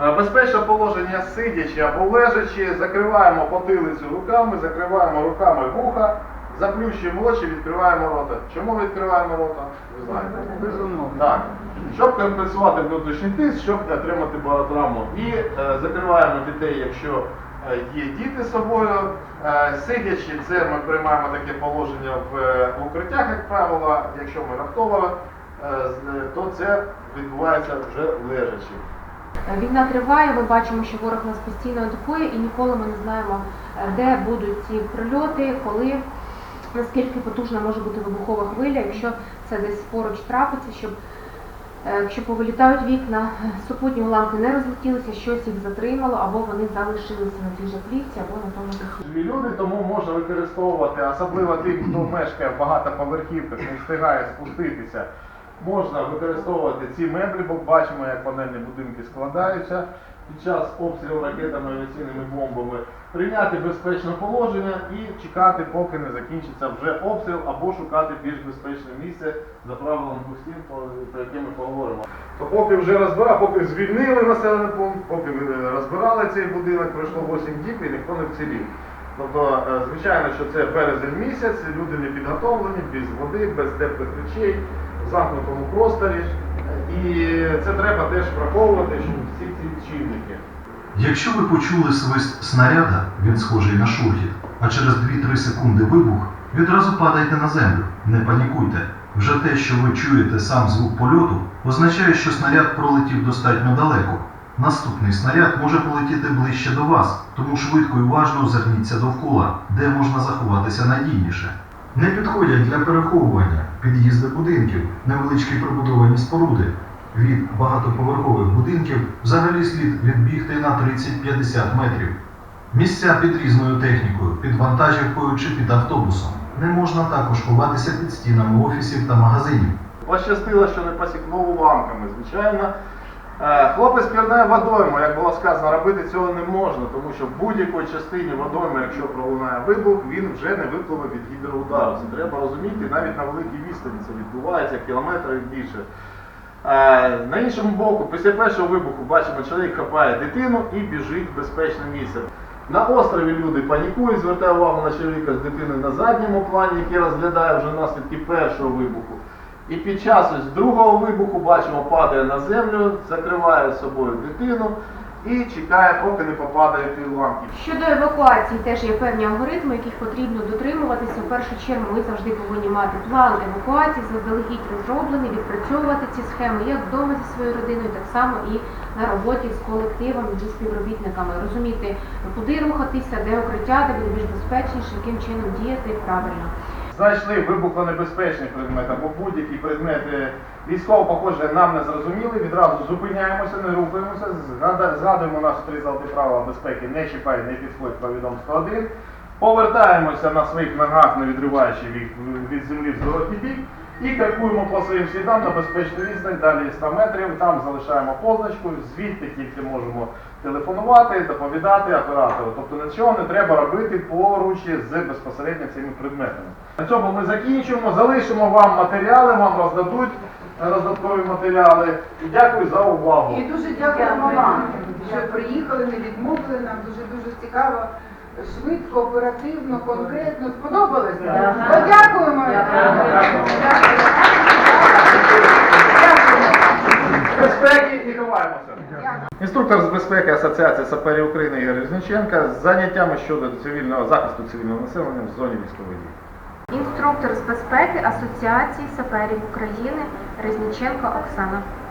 Е, Безпечне положення сидячи або лежачи, закриваємо потилицю руками, закриваємо руками вуха, заплющуємо очі, відкриваємо рота. Чому відкриваємо рота? Ви знаєте. Так. Щоб компенсувати внутрішній тиск, щоб не отримати баротравму. І е, закриваємо дітей, якщо е, є діти з собою. Е, сидячи, це ми приймаємо таке положення в е, укриттях, як правило. Якщо ми раптово, е, то це відбувається вже лежачи. Війна триває, ми бачимо, що ворог нас постійно атакує і ніколи ми не знаємо, е, де будуть ці прильоти, коли, наскільки потужна може бути вибухова хвиля, якщо це десь поруч трапиться, щоб е, якщо повилітають вікна, е, супутні уламки не розлетілися, щось їх затримало, або вони залишилися на тій же плівці, або на тому. Живі люди, тому можна використовувати, особливо тим, хто мешкає в багатоповерхівках, не встигає спуститися. Можна використовувати ці меблі, бо бачимо, як панельні будинки складаються під час обстрілу ракетами, авіаційними бомбами, прийняти безпечне положення і чекати, поки не закінчиться вже обстріл, або шукати більш безпечне місце за правилом стін, про- яке ми поговоримо. То поки вже розбирали, поки звільнили населений пункт, поки розбирали цей будинок, пройшло 8 діб і ніхто не вцілів. Тобто, е, звичайно, що це березень місяць, люди не підготовлені, без води, без теплих речей, замкнутому просторі. І це треба теж враховувати, що всі ці чинники. Якщо ви почули свист снаряда, він схожий на шурхіт, а через 2-3 секунди вибух, відразу падайте на землю, не панікуйте. Вже те, що ви чуєте сам звук польоту, означає, що снаряд пролетів достатньо далеко. Наступний снаряд може полетіти ближче до вас, тому швидко і уважно озирніться довкола, де можна заховатися надійніше. Не підходять для переховування під'їзди будинків, невеличкі прибудовані споруди. Від багатоповерхових будинків взагалі слід відбігти на 30-50 метрів. Місця під різною технікою, під вантажівкою чи під автобусом. Не можна також ховатися під стінами офісів та магазинів. Пощастило, що не посікнув уламками. Звичайно, хлопець пірнає водойму, як було сказано, робити цього не можна, тому що в будь-якій частині водойми, якщо пролунає вибух, він вже не випливе від гідроудару. Це треба розуміти, навіть на великій відстані це відбувається, кілометри і більше. Е, На іншому боку, після першого вибуху бачимо, чоловік хапає дитину і біжить в безпечне місце. На острові люди панікують, звертаю увагу на чоловіка з дитиною на задньому плані, який розглядає вже наслідки першого вибуху. І під час ось другого вибуху бачимо, падає на землю, закриває собою дитину і чекає, поки не попадає ті уламки. Щодо евакуації теж є певні алгоритми, яких потрібно дотримуватися. В першу чергу ми завжди повинні мати план евакуації, заздалегідь розроблений, відпрацьовувати ці схеми як вдома зі своєю родиною, так само і на роботі з колективом, зі співробітниками. Розуміти, куди рухатися, де укриття, де буде більш безпечніше, яким чином діяти правильно. Знайшли вибухонебезпечний предмет або будь-які предмети військово походження нам не зрозуміли, відразу зупиняємося, не рухаємося, згадуємо наші три золоті правила безпеки, не чіпай, не підходь, повідом 101. Повертаємося на своїх ногах, не відриваючи від, від землі в зворотній бік, і крокуємо по своїм слідам на безпечну відстань, далі 100 метрів, там залишаємо позначку, звідти тільки можемо телефонувати, доповідати оператору. Тобто нічого не треба робити поруч з безпосередньо цими предметами. На цьому ми закінчуємо, залишимо вам матеріали, вам роздадуть е, роздаткові матеріали. І дякую за увагу. І дуже дякуємо вам, що приїхали, не відмовили нам. Дуже дуже цікаво, швидко, оперативно, конкретно. Сподобалось? Подякуємо. Дякуємо. Безпеки і ховаємося. Інструктор з безпеки Асоціації саперів України Ігор Різниченка з заняттями щодо цивільного захисту цивільного населення в зоні військових дій. Інструктор з безпеки Асоціації саперів України Резніченко Оксана.